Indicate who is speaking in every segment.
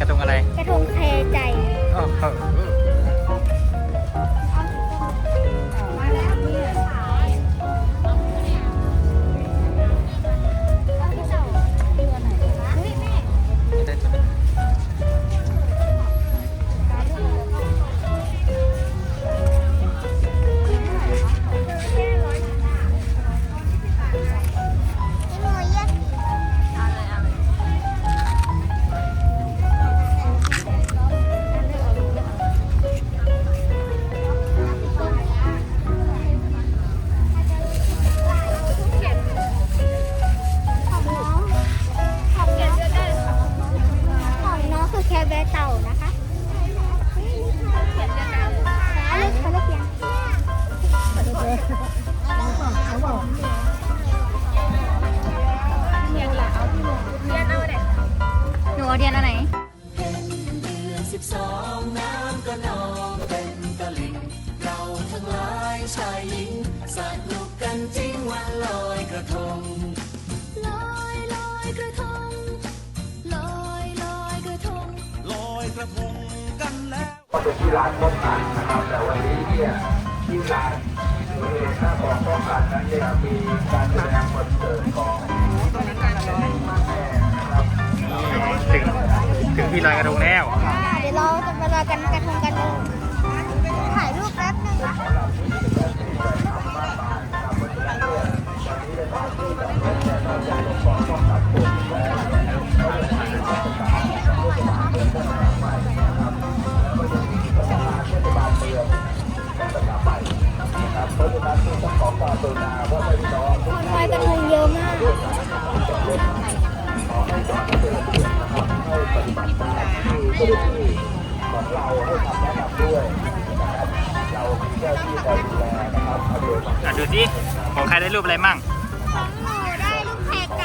Speaker 1: กระทงอะไร
Speaker 2: เต่านะคะเขียนเขียนเขาบอกเรียนเหนูเรียนอา
Speaker 1: ไหหนูเรียนอะ
Speaker 2: ไร กันแล้ว
Speaker 3: ก็เป็นที่ร้านป้องกันนะครับ แต่วันนี้เนี่ยที่ร้านบริเวณหน้าของป้องกันนั้นเนี่ยมีการแสดงคอนเสิร์ตของแม่นะครับ
Speaker 4: ถึงถึงที่ลอยกระทงแล้ว
Speaker 1: เดี๋ยวเราจะไปลอยกัน เรา
Speaker 3: ให้คำแนะนำด้วยนะครับเรามีเจ้าหน้าที่คอยดูแลนะครับอำนวยความ
Speaker 4: อะดูสิของใครได้รูปอะไรมั่ง
Speaker 1: ของหนูได้ลูกแพรกำ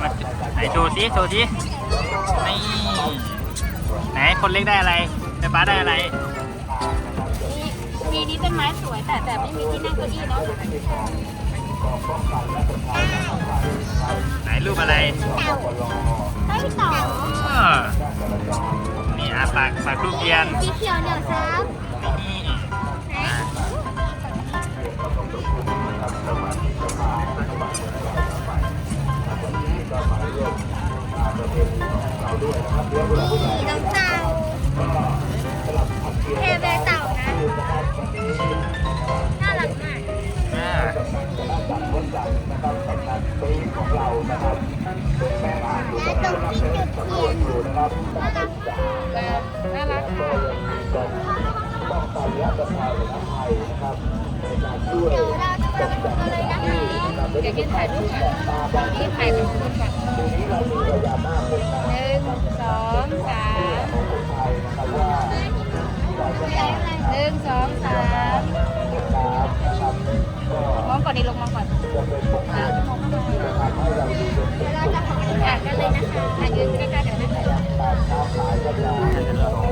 Speaker 4: มาไหนโชว์สิโชว์สินี่ไหนคนเล็กได้อะไรแม่ป้าได้อะไร
Speaker 1: มีนี้ต้นไม้สวยแต่แต่ไม่มีที่นั่งเก้าอี้เนาะ
Speaker 4: ไหนรูปอะไร
Speaker 1: เต่าไต้เต่า
Speaker 4: อ้อนี่อาปากปากรูปเทียน
Speaker 1: สีเขียวเหนียวซับ
Speaker 4: นี่อะ
Speaker 1: นี่น้องเต่ เดี๋ยวเราจะมากันเลยนะคะเดี๋ยวยืนถ่ายรูปก่อนนี่ถ่ายกับคนก่อนหนึ่งสองสามหนึ่งสองสามมองก่อนดีลงมองก่อนอะมองเข้ามาเราจะขออ่านกันเลยนะคะอะยืนใกล้ๆกันนะคะ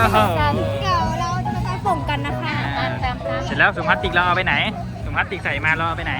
Speaker 1: เดี๋ยวเราจะไป
Speaker 4: ส่
Speaker 1: งกัน
Speaker 4: นะ
Speaker 1: คะตามตามตาม
Speaker 4: เสร็จแล้วถุงพลาสติกเราเอาไปไหนถุงพลาสติกใส่มาเราเอาไปไหน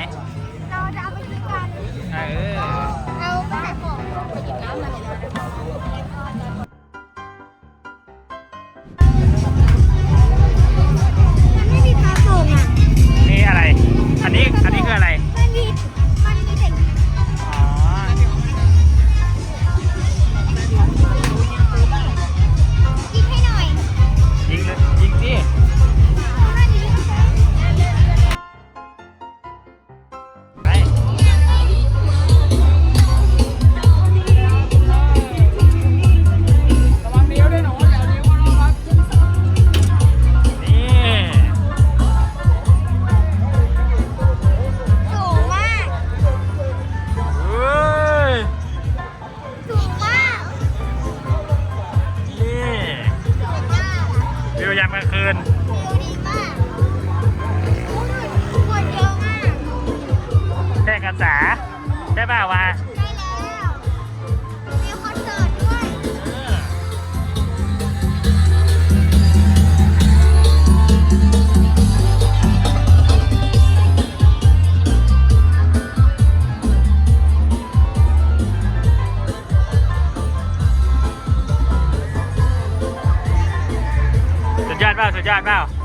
Speaker 3: to drive out.